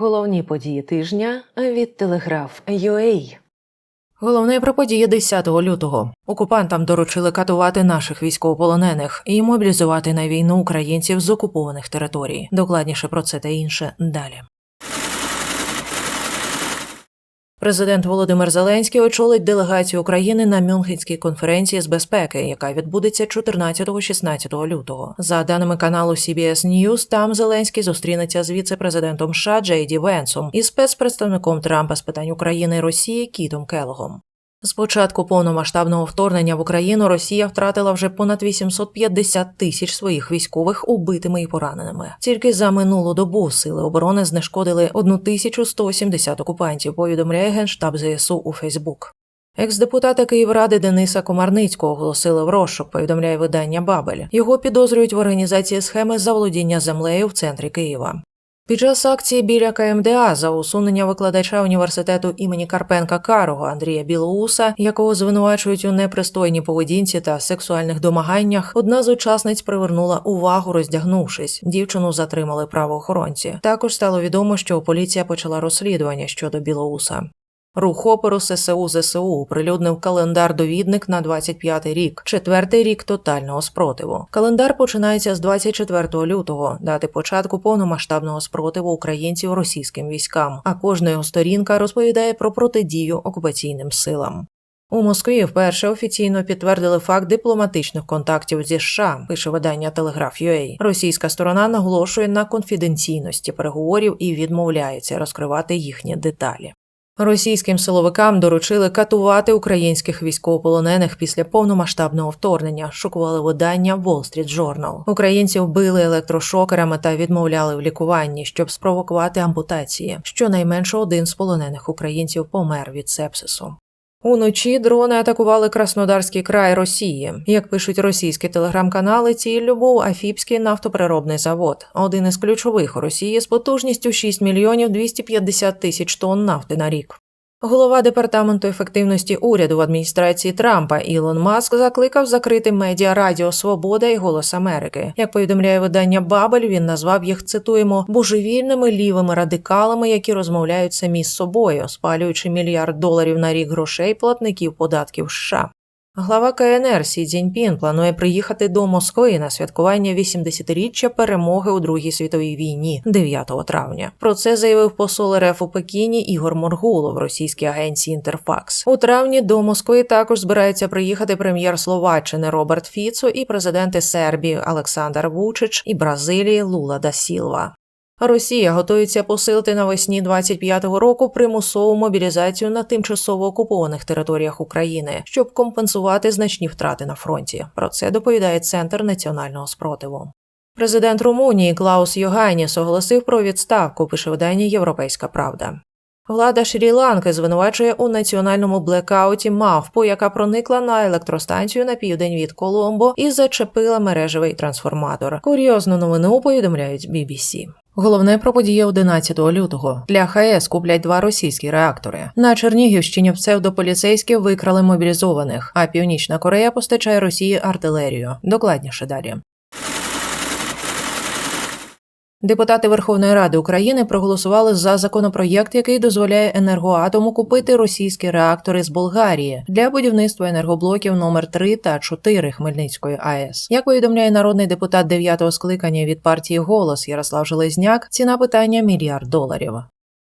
Головні події тижня від Телеграф UA. Головне про події 10 лютого. Окупантам доручили катувати наших військовополонених і мобілізувати на війну українців з окупованих територій. Докладніше про це та інше далі. Президент Володимир Зеленський очолить делегацію України на Мюнхенській конференції з безпеки, яка відбудеться 14-16 лютого. За даними каналу CBS News, там Зеленський зустрінеться з віце-президентом США Джей Венсом і спецпредставником Трампа з питань України і Росії Кітом Келогом. З початку повномасштабного вторгнення в Україну Росія втратила вже понад 850 тисяч своїх військових убитими і пораненими. Тільки за минулу добу сили оборони знешкодили 1170 окупантів. Повідомляє генштаб ЗСУ у Фейсбук. Екс-депутата Київради Дениса Комарницького оголосили в розшук, повідомляє видання Бабель. Його підозрюють в організації схеми заволодіння землею в центрі Києва. Під час акції біля КМДА за усунення викладача університету імені Карпенка Карого Андрія Білоуса, якого звинувачують у непристойній поведінці та сексуальних домаганнях, одна з учасниць привернула увагу, роздягнувшись. Дівчину затримали правоохоронці. Також стало відомо, що поліція почала розслідування щодо Білоуса. Рух опору ССУ ЗСУ оприлюднив календар-довідник на 25-й рік, четвертий рік тотального спротиву. Календар починається з 24 лютого, дати початку повномасштабного спротиву українців російським військам. А кожна його сторінка розповідає про протидію окупаційним силам. У Москві вперше офіційно підтвердили факт дипломатичних контактів зі США, пише видання Telegraph.ua. Російська сторона наголошує на конфіденційності переговорів і відмовляється розкривати їхні деталі. Російським силовикам доручили катувати українських військовополонених після повномасштабного вторгнення. Шокували видання Wall Street Journal. Українців били електрошокерами та відмовляли в лікуванні, щоб спровокувати ампутації. Щонайменше один з полонених українців помер від сепсису. Уночі дрони атакували Краснодарський край Росії. Як пишуть російські телеграм-канали, ціллю був Афіпський нафтопереробний завод, один із ключових у Росії з потужністю 6 мільйонів 250 тисяч тонн нафти на рік. Голова департаменту ефективності уряду в адміністрації Трампа Ілон Маск закликав закрити медіа Радіо Свобода і Голос Америки. Як повідомляє видання Бабель, він назвав їх цитуємо божевільними лівими радикалами, які розмовляють самі з собою, спалюючи мільярд доларів на рік грошей платників податків США. Глава КНР Сі Цзіньпін планує приїхати до Москви на святкування 80-річчя перемоги у Другій світовій війні 9 травня. Про це заявив посол РФ у Пекіні Ігор Моргулов російській агенції Інтерфакс. У травні до Москви також збирається приїхати прем'єр Словаччини Роберт Фіцо і президенти Сербії Олександр Вучич і Бразилії Лула да Сілва. Росія готується посилити навесні 25-го року примусову мобілізацію на тимчасово окупованих територіях України, щоб компенсувати значні втрати на фронті. Про це доповідає Центр національного спротиву. Президент Румунії Клаус Йоганіс оголосив про відставку. Пише видання Європейська Правда. Влада Шрі-Ланки звинувачує у національному блекауті мавпу, яка проникла на електростанцію на південь від Коломбо і зачепила мережевий трансформатор. Курйозну новину повідомляють BBC. Головне про події 11 лютого для ХАЕС куплять два російські реактори. На Чернігівщині псевдополіцейські викрали мобілізованих, а Північна Корея постачає Росії артилерію. Докладніше далі. Депутати Верховної Ради України проголосували за законопроєкт, який дозволяє енергоатому купити російські реактори з Болгарії для будівництва енергоблоків номер 3 та 4 Хмельницької АЕС. Як повідомляє народний депутат 9-го скликання від партії Голос Ярослав Железняк, ціна питання мільярд доларів.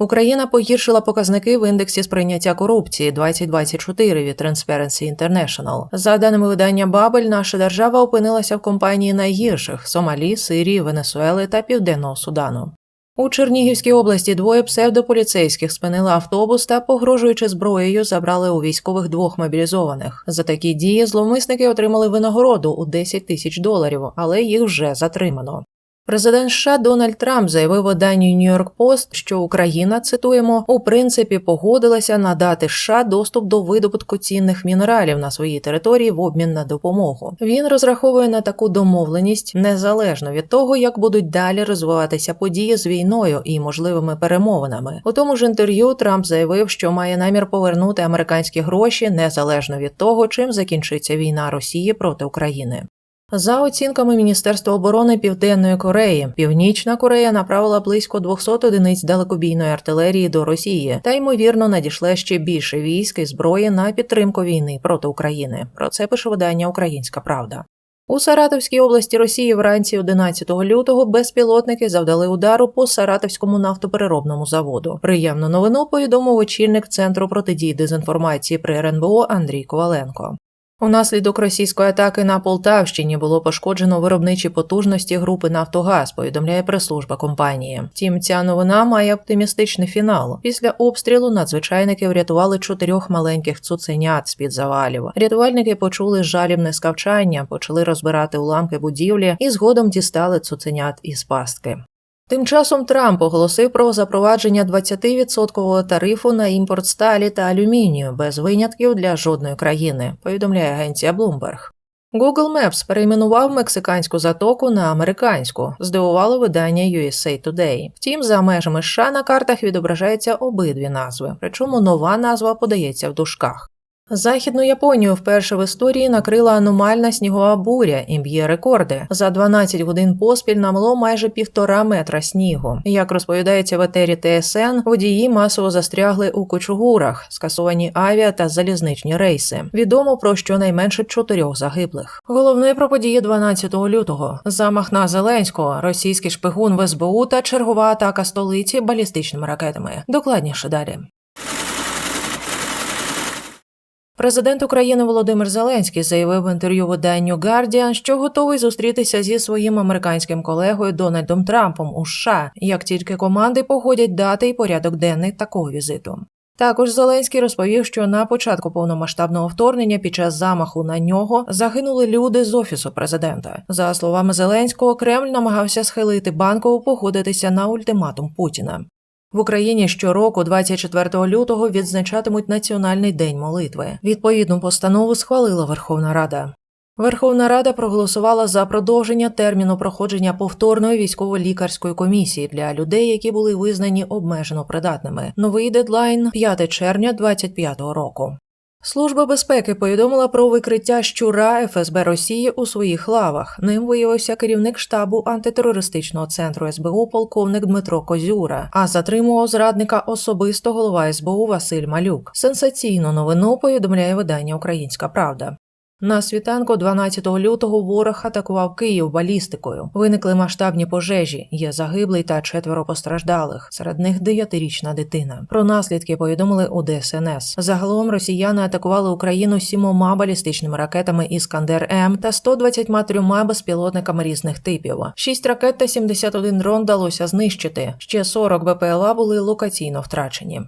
Україна погіршила показники в індексі сприйняття корупції 2024 від Transparency International. За даними видання Бабель, наша держава опинилася в компанії найгірших Сомалі, Сирії, Венесуели та Південного Судану. У Чернігівській області двоє псевдополіцейських спинили автобус та, погрожуючи зброєю, забрали у військових двох мобілізованих. За такі дії зловмисники отримали винагороду у 10 тисяч доларів, але їх вже затримано. Президент США Дональд Трамп заявив виданню York Post, що Україна цитуємо у принципі погодилася надати США доступ до видобутку цінних мінералів на своїй території в обмін на допомогу. Він розраховує на таку домовленість незалежно від того, як будуть далі розвиватися події з війною і можливими перемовинами. У тому ж інтерв'ю Трамп заявив, що має намір повернути американські гроші незалежно від того, чим закінчиться війна Росії проти України. За оцінками Міністерства оборони Південної Кореї, Північна Корея направила близько 200 одиниць далекобійної артилерії до Росії та ймовірно надішле ще більше військ і зброї на підтримку війни проти України. Про це пише видання Українська Правда. У Саратовській області Росії вранці 11 лютого безпілотники завдали удару по Саратовському нафтопереробному заводу. Приємну новину повідомив очільник центру протидії дезінформації при РНБО Андрій Коваленко. Унаслідок російської атаки на Полтавщині було пошкоджено виробничі потужності групи Нафтогаз, повідомляє прес-служба компанії. Втім, ця новина має оптимістичний фінал. Після обстрілу надзвичайники врятували чотирьох маленьких цуценят з під завалів. Рятувальники почули жалібне скавчання, почали розбирати уламки будівлі і згодом дістали цуценят із пастки. Тим часом Трамп оголосив про запровадження 20% тарифу на імпорт сталі та алюмінію без винятків для жодної країни, повідомляє агенція Bloomberg. Google Maps перейменував мексиканську затоку на американську, здивувало видання USA Today. Втім, за межами США на картах відображаються обидві назви, причому нова назва подається в дужках. Західну Японію вперше в історії накрила аномальна снігова буря і б'є рекорди. За 12 годин поспіль намело майже півтора метра снігу. Як розповідається в етері ТСН, водії масово застрягли у кочугурах, скасовані авіа та залізничні рейси. Відомо про щонайменше чотирьох загиблих. Головне про події 12 лютого: замах на Зеленського, російський шпигун в СБУ та чергова атака столиці балістичними ракетами. Докладніше далі. Президент України Володимир Зеленський заявив в інтерв'ю виданню Guardian, що готовий зустрітися зі своїм американським колегою Дональдом Трампом у США, як тільки команди погодять дати і порядок денний такого візиту. Також Зеленський розповів, що на початку повномасштабного вторгнення під час замаху на нього загинули люди з офісу президента. За словами Зеленського, Кремль намагався схилити банкову погодитися на ультиматум Путіна. В Україні щороку, 24 лютого, відзначатимуть Національний день молитви. Відповідну постанову схвалила Верховна Рада. Верховна Рада проголосувала за продовження терміну проходження повторної військово-лікарської комісії для людей, які були визнані обмежено придатними. Новий дедлайн 5 червня 2025 року. Служба безпеки повідомила про викриття щура ФСБ Росії у своїх лавах. Ним виявився керівник штабу антитерористичного центру СБУ полковник Дмитро Козюра. А затримував зрадника особисто голова СБУ Василь Малюк. Сенсаційну новину повідомляє видання Українська Правда. На світанку 12 лютого ворог атакував Київ балістикою. Виникли масштабні пожежі. Є загиблий та четверо постраждалих. Серед них дев'ятирічна дитина. Про наслідки повідомили у ДСНС. Загалом росіяни атакували Україну сімома балістичними ракетами Іскандер М та 123 безпілотниками різних типів. Шість ракет та 71 дрон вдалося знищити. Ще 40 БПЛА були локаційно втрачені.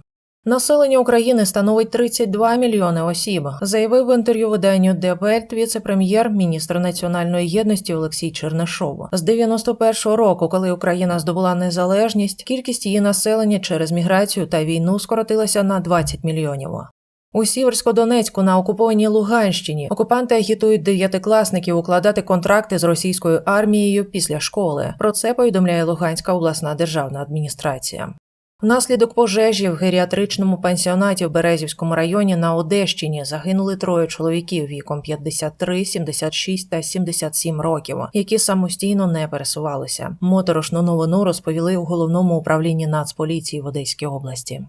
Населення України становить 32 мільйони осіб, заявив в інтерв'ю виданню Дебельт віце-прем'єр, міністр національної єдності Олексій Чернишов. З 91-го року, коли Україна здобула незалежність, кількість її населення через міграцію та війну скоротилася на 20 мільйонів. У Сіверсько-Донецьку на окупованій Луганщині окупанти агітують дев'ятикласників укладати контракти з російською армією після школи. Про це повідомляє Луганська обласна державна адміністрація. Внаслідок пожежі в геріатричному пансіонаті в Березівському районі на Одещині загинули троє чоловіків віком 53, 76 та 77 років, які самостійно не пересувалися. Моторошну новину розповіли у головному управлінні Нацполіції в Одеській області.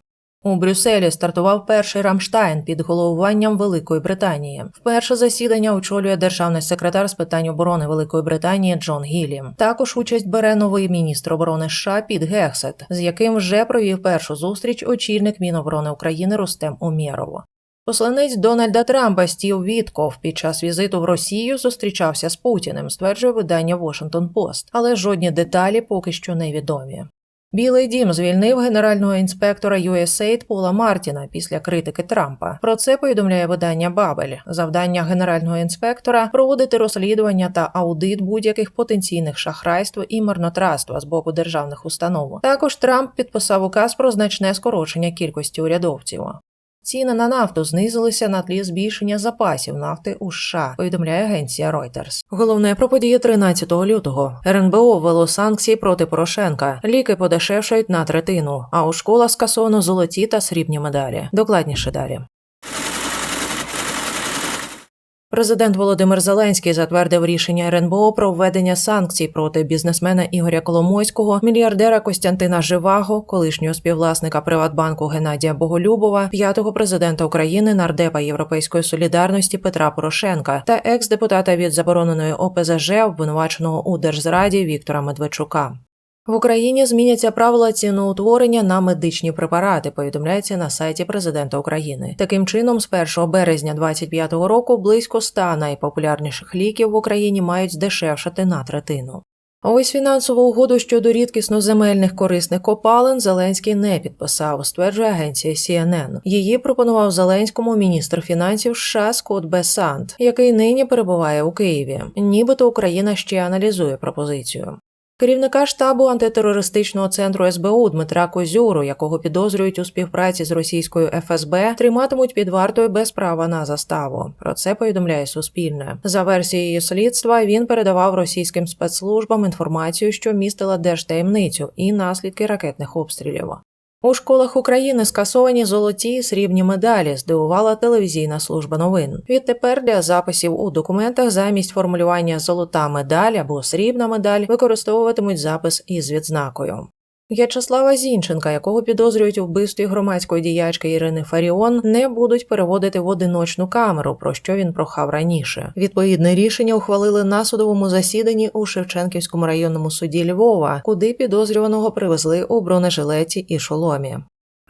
У Брюсселі стартував перший Рамштайн під головуванням Великої Британії. Вперше засідання очолює державний секретар з питань оборони Великої Британії Джон Гіллі. Також участь бере новий міністр оборони США Піт Гексет, з яким вже провів першу зустріч очільник Міноборони України Рустем Умєров. Посланець Дональда Трампа Стів Вітков під час візиту в Росію зустрічався з Путіним, стверджує видання Washington Post, але жодні деталі поки що невідомі. Білий дім звільнив генерального інспектора USAID Пола Мартіна після критики Трампа. Про це повідомляє видання Бабель. Завдання генерального інспектора проводити розслідування та аудит будь-яких потенційних шахрайств і марнотратства з боку державних установ. Також Трамп підписав указ про значне скорочення кількості урядовців. Ціни на нафту знизилися на тлі збільшення запасів нафти у США, повідомляє агенція Reuters. Головне про події 13 лютого. РНБО ввело санкції проти Порошенка. Ліки подешевшають на третину, а у школах скасовано золоті та срібні медалі. Докладніше далі. Президент Володимир Зеленський затвердив рішення РНБО про введення санкцій проти бізнесмена Ігоря Коломойського, мільярдера Костянтина Живаго, колишнього співвласника Приватбанку Геннадія Боголюбова, п'ятого президента України, нардепа Європейської солідарності Петра Порошенка та екс-депутата від забороненої ОПЗЖ, обвинуваченого у держзраді Віктора Медведчука. В Україні зміняться правила ціноутворення на медичні препарати. Повідомляється на сайті президента України. Таким чином, з 1 березня 2025 року близько 100 найпопулярніших ліків в Україні мають здешевшати на третину. Ось фінансову угоду щодо рідкісно земельних корисних копалин Зеленський не підписав, стверджує агенція CNN. Її пропонував Зеленському міністр фінансів США Скотт Бесант, який нині перебуває у Києві. Нібито Україна ще аналізує пропозицію. Керівника штабу антитерористичного центру СБУ Дмитра Козюру, якого підозрюють у співпраці з російською ФСБ, триматимуть під вартою без права на заставу. Про це повідомляє Суспільне. За версією слідства він передавав російським спецслужбам інформацію, що містила держтаємницю і наслідки ракетних обстрілів. У школах України скасовані золоті і срібні медалі, здивувала телевізійна служба новин. Відтепер для записів у документах замість формулювання золота медаль або срібна медаль використовуватимуть запис із відзнакою. В'ячеслава Зінченка, якого підозрюють у вбивстві громадської діячки Ірини Фаріон, не будуть переводити в одиночну камеру, про що він прохав раніше. Відповідне рішення ухвалили на судовому засіданні у Шевченківському районному суді Львова, куди підозрюваного привезли у бронежилеті і шоломі.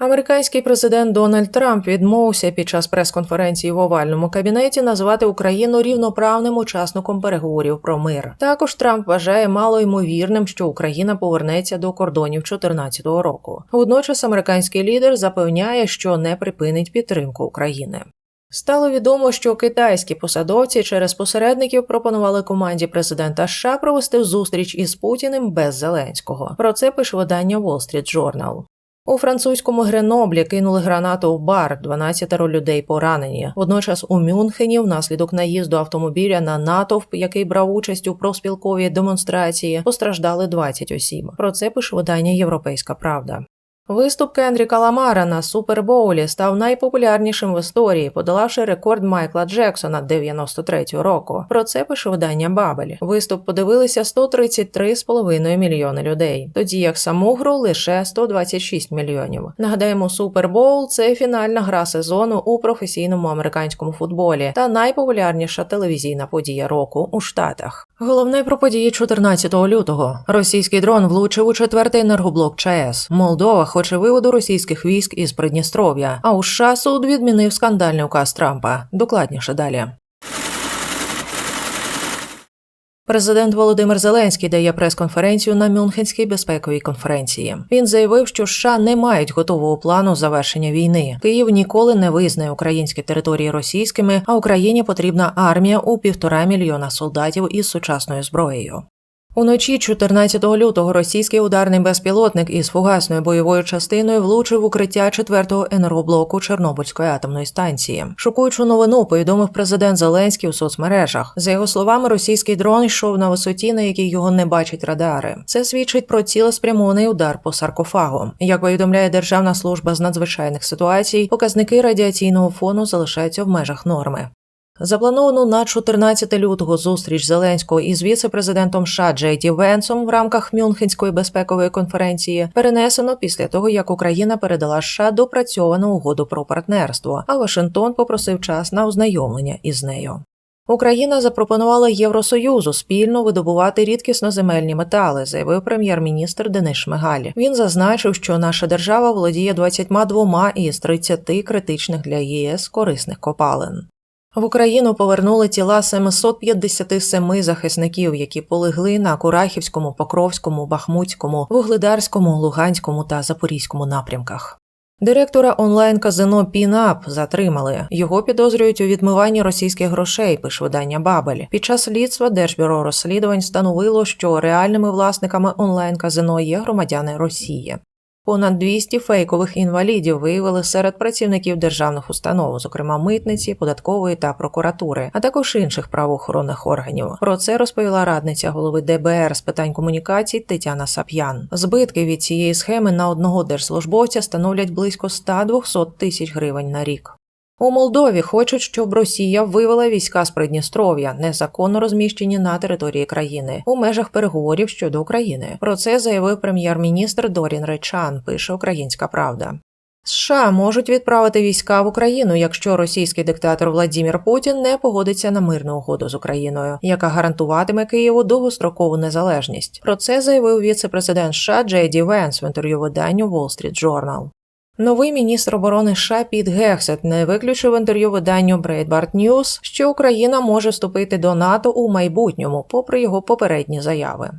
Американський президент Дональд Трамп відмовився під час прес-конференції в овальному кабінеті назвати Україну рівноправним учасником переговорів про мир. Також Трамп вважає мало ймовірним, що Україна повернеться до кордонів 2014 року. Водночас американський лідер запевняє, що не припинить підтримку України. Стало відомо, що китайські посадовці через посередників пропонували команді президента США провести зустріч із Путіним без Зеленського. Про це пише видання Wall Street Journal. У французькому Греноблі кинули гранату в бар, 12 людей поранені. Водночас у Мюнхені, внаслідок наїзду автомобіля на натовп, який брав участь у профспілковій демонстрації, постраждали 20 осіб. Про це пише видання Європейська Правда. Виступ Кендріка Ламара на Супербоулі став найпопулярнішим в історії, подолавши рекорд Майкла Джексона 93-го року. Про це пише видання Бабель. Виступ подивилися 133,5 мільйони людей, тоді як саму гру лише 126 мільйонів. Нагадаємо, Супербоул це фінальна гра сезону у професійному американському футболі та найпопулярніша телевізійна подія року у Штатах. Головне про події 14 лютого. Російський дрон влучив у четвертий енергоблок ЧАЕС. Молдова хоче виводу російських військ із Придністров'я. А у США суд відмінив скандальний указ Трампа. Докладніше далі. Президент Володимир Зеленський дає прес-конференцію на Мюнхенській безпековій конференції. Він заявив, що США не мають готового плану завершення війни. Київ ніколи не визнає українські території російськими, а Україні потрібна армія у півтора мільйона солдатів із сучасною зброєю. Уночі 14 лютого російський ударний безпілотник із фугасною бойовою частиною влучив укриття 4-го енергоблоку Чорнобильської атомної станції. Шокуючу новину повідомив президент Зеленський у соцмережах. За його словами, російський дрон йшов на висоті, на якій його не бачать радари. Це свідчить про цілеспрямований удар по саркофагу. Як повідомляє Державна служба з надзвичайних ситуацій, показники радіаційного фону залишаються в межах норми. Заплановану на 14 лютого зустріч Зеленського із віце-президентом США Джей Ді Венсом в рамках Мюнхенської безпекової конференції перенесено після того, як Україна передала США допрацьовану угоду про партнерство, а Вашингтон попросив час на ознайомлення із нею. Україна запропонувала Євросоюзу спільно видобувати рідкісноземельні метали, заявив прем'єр-міністр Денис Шмигаль. Він зазначив, що наша держава володіє 22 із 30 критичних для ЄС корисних копалин. В Україну повернули тіла 757 захисників, які полегли на Курахівському, Покровському, Бахмутському, Вугледарському, Луганському та Запорізькому напрямках. Директора онлайн-казино Пінап затримали. Його підозрюють у відмиванні російських грошей, пише видання Бабель. Під час слідства Держбюро розслідувань встановило, що реальними власниками онлайн-казино є громадяни Росії. Понад 200 фейкових інвалідів виявили серед працівників державних установ, зокрема митниці, податкової та прокуратури, а також інших правоохоронних органів. Про це розповіла радниця голови ДБР з питань комунікацій Тетяна Сап'ян. Збитки від цієї схеми на одного держслужбовця становлять близько 100-200 тисяч гривень на рік. У Молдові хочуть, щоб Росія вивела війська з Придністров'я, незаконно розміщені на території країни у межах переговорів щодо України. Про це заявив прем'єр-міністр Дорін Речан. Пише Українська Правда. США можуть відправити війська в Україну, якщо російський диктатор Владімір Путін не погодиться на мирну угоду з Україною, яка гарантуватиме Києву довгострокову незалежність. Про це заявив віце-президент США Джей Венс в інтерв'ю виданню Wall Street Journal. Новий міністр оборони США Піт Гексет не виключив інтерв'ю виданню Breitbart News, що Україна може вступити до НАТО у майбутньому, попри його попередні заяви.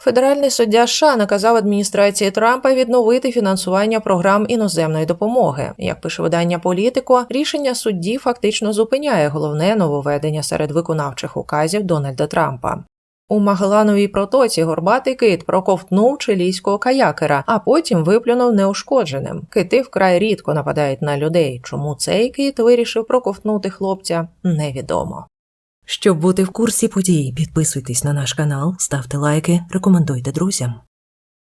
Федеральний суддя США наказав адміністрації Трампа відновити фінансування програм іноземної допомоги. Як пише видання Політико, рішення судді фактично зупиняє головне нововведення серед виконавчих указів Дональда Трампа. У Магелановій протоці горбатий кит проковтнув чилійського каякера, а потім виплюнув неушкодженим. Кити вкрай рідко нападають на людей. Чому цей кит вирішив проковтнути хлопця, невідомо. Щоб бути в курсі подій, підписуйтесь на наш канал, ставте лайки, рекомендуйте друзям.